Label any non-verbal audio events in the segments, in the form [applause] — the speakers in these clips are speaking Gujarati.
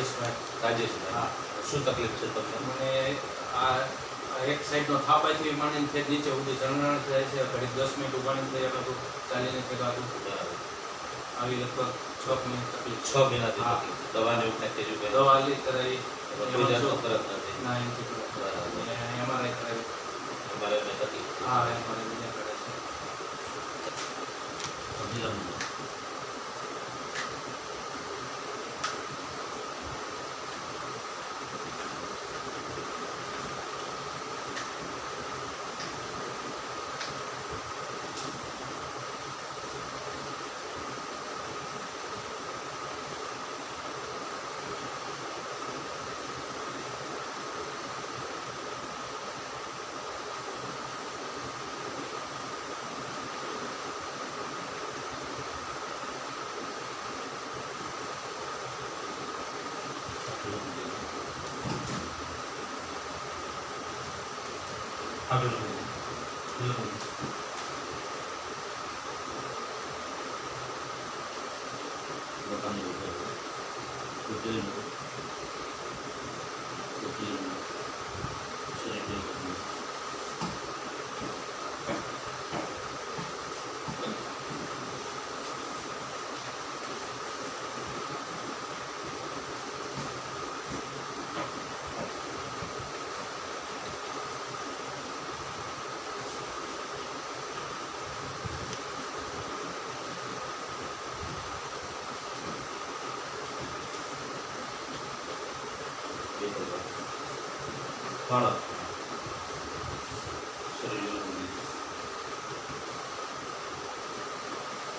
રાજેશભાઈ. રાજેશભાઈ. હા. શું તકલીફ છે તમને? મને આ આ એક સાઈડનો થાપાથી માંડીને છેક નીચે સુધી થાય છે. દસ મિનિટ ઉભાને થઈ અમે ચાલીને થઈ આગળ. આવી લગભગ છ મિનિટ તકલીફ. છ મહિનાથી દવાને કે દવા લી કરાવી. કોઈ જાતનો ફરક નથી. ના એમથી બરાબર. એમઆરઆઈ કરાવી. તકલીફ. હા એમઆરઆઈ કરે છે. 食べるの。わかん。ないけど。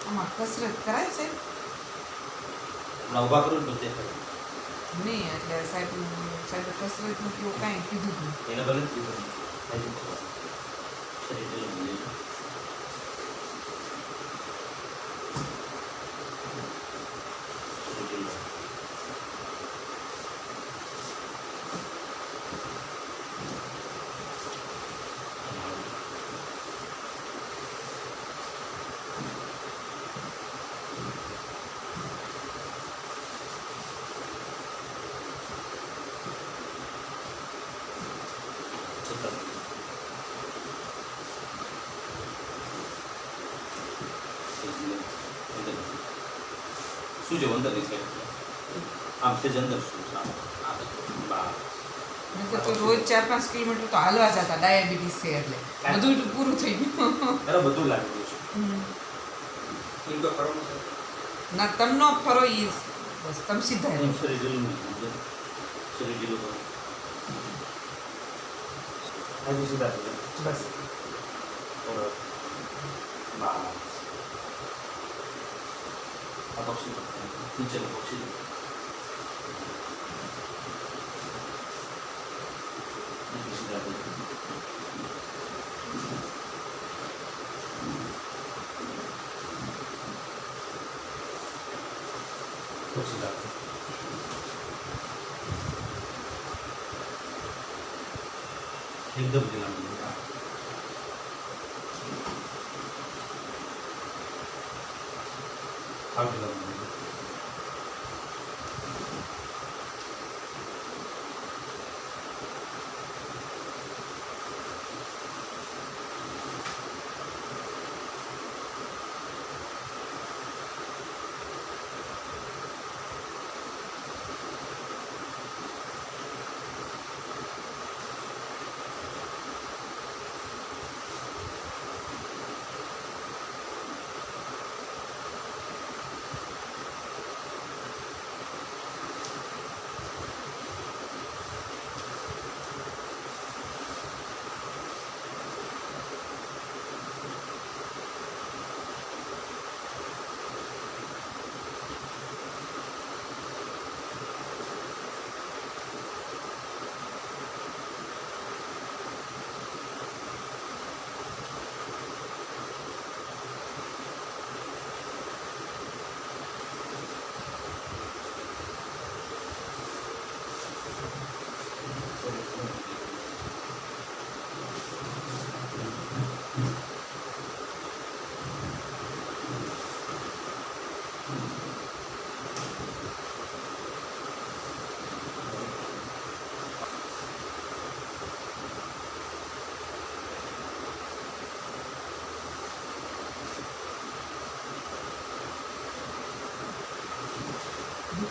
આમાં કસરત કરાય છે? હમણાં ઊભા કરું ને તો દેખાય. નહીં એટલે સાહેબ સાહેબ કસરતનું કેવું કાંઈ કીધું એને ભલે કીધું. શરીર શું છે અંદર છે આમ છે જ અંદર શું છે? રોજ ચાર પાંચ કિલોમીટર તો હાલવા જતા ડાયાબિટીસ છે એટલે. બધું પૂરું થઈ ગયું. બધું લાગેલું છે. ના તમનો ફરો ઈ બસ તમ સીધા એમ રહો. શરીર ઢીલું નહીં સમજે? શરીર ઢીલું કરો. હજી સીધા થઈ જાઓ. બસ થોડો બા આ પક્ષી નીચેનું પક્ષી હજી સીધા થઈ જાઓ. પછી લાગે. એકદમ ઢીલા હાવ Alhamdulillah.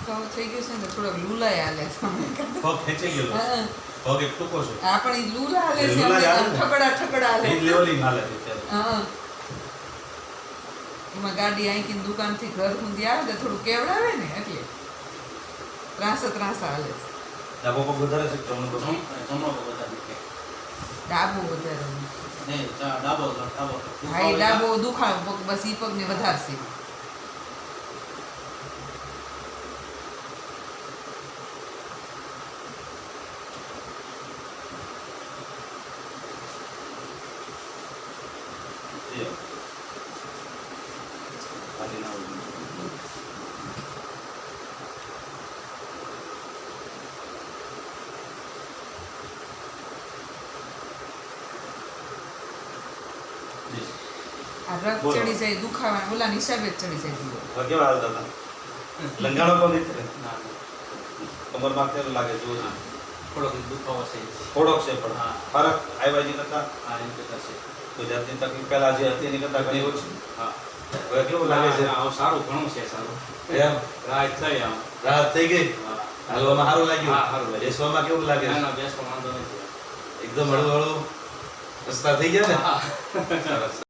દુખાવો થઈ ગયો છે ને થોડોક લુલાય હાલે છે. પગ ખેંચી ગયો પગ એક ટૂંકો છે. આ પણ લુલા હાલે છે. ઠકડા ઠકડા હાલે. એ લેવલિંગ હાલે છે હા. એમાં ગાડી આંકીને દુકાનથી ઘર સુધી આવે તો થોડું કેવડાવે ને એટલે. ત્રાસા ત્રાસા હાલે છે. ડાબો પગ વધારે છે જમણો પગ? જમણો પગ વધારે છે. ડાબો વધારે. નહીં, ડાબો ડાબો હા એ ડાબો દુખાવો પગ બસ ઈ પગને વધારશે એ. ના હોય. ચડી જાય દુખાવા ઓલા હિસાબે જ ચડી જાય કેવા હાલતા હતા લંગાણો પણ નહીં થાય. ના, ના. કમરમાં કેવું લાગે જો હા. થોડોક દુખાવો છે થોડોક છે પણ હા. ફરક આવ્યા જે કરતા હા એમ કરતા છે તો જાતની તકલીફ પહેલા જે હતી એની કરતા ઘણી ઓછી હા કેવું લાગે છે? આવું સારું ઘણું છે સારું. એમ? રાહત થઈ આમ. રાહત થઈ ગઈ. હાલવામાં સારું લાગ્યું? હા, સારું લાગ્યું. બેસવામાં કેવું લાગે? ના છે વાંધો નથી. એકદમ હળવું હળવું રસ્તા થઈ ગયા ને? હા. [laughs]